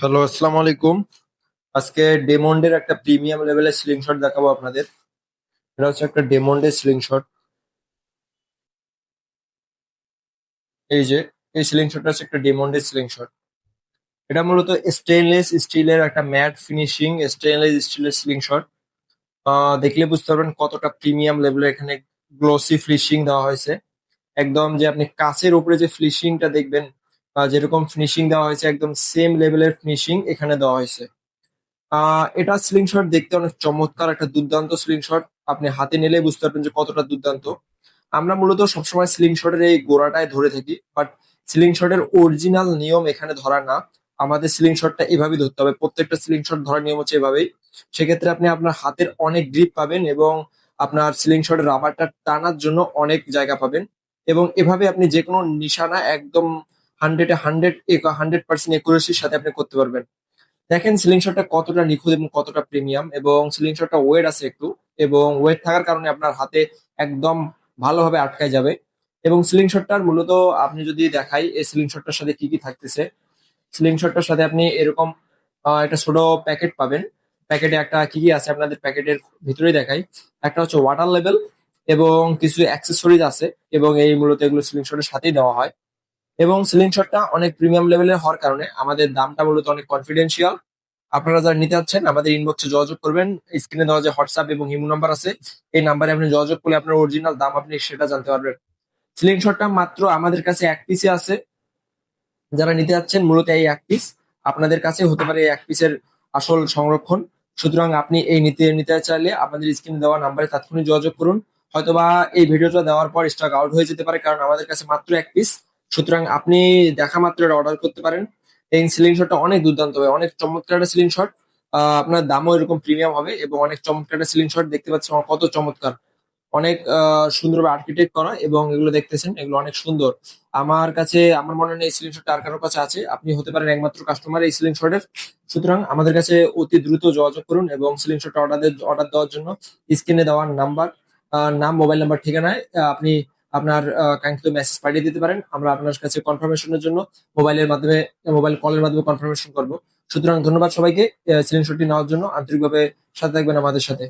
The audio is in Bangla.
হ্যালো, আসসালামু আলাইকুম। আজকে ডেমন্ডের একটা প্রিমিয়াম লেভেলের সিলিং শট দেখাবো আপনাদের। এটা হচ্ছে একটা ডেমন্ডের সিলিং শট এই যে, এই সিলিং শটটা হচ্ছে একটা ডেমন্ডের সিলিং শট এটা মূলত স্টেনলেস স্টিলের একটা ম্যাট ফিনিশিং স্টেনলেস স্টিলের সিলিং শট দেখলে বুঝতে পারবেন কতটা প্রিমিয়াম লেভেলের এখানে গ্লোসি ফিনিশিং দেওয়া হয়েছে। একদম যে আপনি কাঁচের উপরে যে ফিনিশিংটা দেখবেন যেরকম ফিনিশিং দেওয়া হয়েছে, একদম সেম লেভেলের ফিনিশিং এখানে দেওয়া হয়েছে। এটা স্লিং শট দেখতে অনেক চমৎকার, একটা দুর্দান্ত স্লিং শট আপনি হাতে নিলে বুঝতে পারবেন যে কতটা দুর্দান্ত। আমরা মূলত সবসময় স্লিং শটের এই গোড়াটায় ধরে থাকি বাট স্লিং শটের অরিজিনাল নিয়ম এখানে ধরা না। আমাদের স্লিং শটটা এভাবেই ধরতে হবে। প্রত্যেকটা স্লিং শট ধরার নিয়ম হচ্ছে এভাবেই। সেক্ষেত্রে আপনি আপনার হাতের অনেক গ্রিপ পাবেন এবং আপনার স্লিং শটের রাবারটা টানার জন্য অনেক জায়গা পাবেন। এবং এভাবে আপনি যে কোনো নিশানা একদম হান্ড্রেডে হান্ড্রেড হান্ড্রেড পার্সেন্ট একুরেসির সাথে আপনি করতে পারবেন। দেখেন সিলিং শটটা কতটা নিখুঁত এবং কতটা প্রিমিয়াম এবং সিলিং শটটা ওয়েট আছে একটু এবং ওয়েট থাকার কারণে আপনার হাতে একদম ভালোভাবে আটকায় যাবে এবং সিলিং শটটার মূলত আপনি যদি দেখাই, এই সিলিং শটটার সাথে কি কি থাকতেছে? সিলিং শটটার সাথে আপনি এরকম একটা ছোট প্যাকেট পাবেন। প্যাকেটে একটা কি কি আছে আপনাদের প্যাকেটের ভিতরেই দেখাই। একটা হচ্ছে ওয়াটার লেভেল এবং কিছু অ্যাক্সেসরিজ আছে এবং এই মূলত এগুলো সিলিং শটের সাথেই দেওয়া হয়। এবং সিলিং শটটা অনেক প্রিমিয়াম লেভেলের হওয়ার কারণে আমাদের দামটা মূলত অনেক কনফিডেন্সিয়াল আপনারা যারা নিতে চাচ্ছেন, আমাদের ইনবক্সে যোগাযোগ করবেন। স্ক্রিনে দেওয়া যে হোয়াটসঅ্যাপ এবং ইমো নাম্বার আছে, এই নাম্বারে আপনি যোগাযোগ করলে আপনার অরিজিনাল দাম আপনি সেটা জানতে পারবেন। সিলিং শটটা মাত্র আমাদের কাছে এক পিসে আছে। যারা নিতে যাচ্ছেন মূলত এই এক পিস আপনাদের কাছে হতে পারে এক পিসের আসল সংরক্ষণ। সুতরাং আপনি এই নিতে নিতে চাইলে আপনাদের স্ক্রিনে দেওয়া নাম্বারে তাৎক্ষণিক যোগাযোগ করুন। হয়তোবা এই ভিডিওটা দেওয়ার পর স্টক আউট হয়ে যেতে পারে, কারণ আমাদের কাছে মাত্র এক পিস সুতরাং আপনি দেখা মাত্র অর্ডার করতে পারেন। এই সিলিং শটটা অনেক দুর্দান্ত হবে, অনেক চমৎকার একটা সিলিং শট আপনার দামও এরকম প্রিমিয়াম হবে এবং অনেক চমৎকার একটা সিলিং শট দেখতে পাচ্ছেন কত চমৎকার। অনেক সুন্দরভাবে আর্কিটেক্ট করা এবং এগুলো দেখতেছেন, এগুলো অনেক সুন্দর। আমার কাছে, আমার মনে হয় এই সিলিং শটটা আর কারোর কাছে আছে। আপনি হতে পারেন একমাত্র কাস্টমার এই সিলিং শটের সুতরাং আমাদের কাছে অতি দ্রুত যোগাযোগ করুন এবং সিলিং শটটা অর্ডার অর্ডার দেওয়ার জন্য স্ক্রিনে দেওয়ার নাম্বার নাম মোবাইল নাম্বার ঠিকানায় আপনি আপনার কাঙ্ক্ষিত মেসেজ পাঠিয়ে দিতে পারেন। আমরা আপনার কাছে কনফার্মেশনের জন্য মোবাইলের মাধ্যমে মোবাইল কলের মাধ্যমে কনফার্মেশন করব। সুতরাং ধন্যবাদ সবাইকে সিলিং শটটি নেওয়ার জন্য। আন্তরিকভাবে সাথে থাকবেন আমাদের সাথে।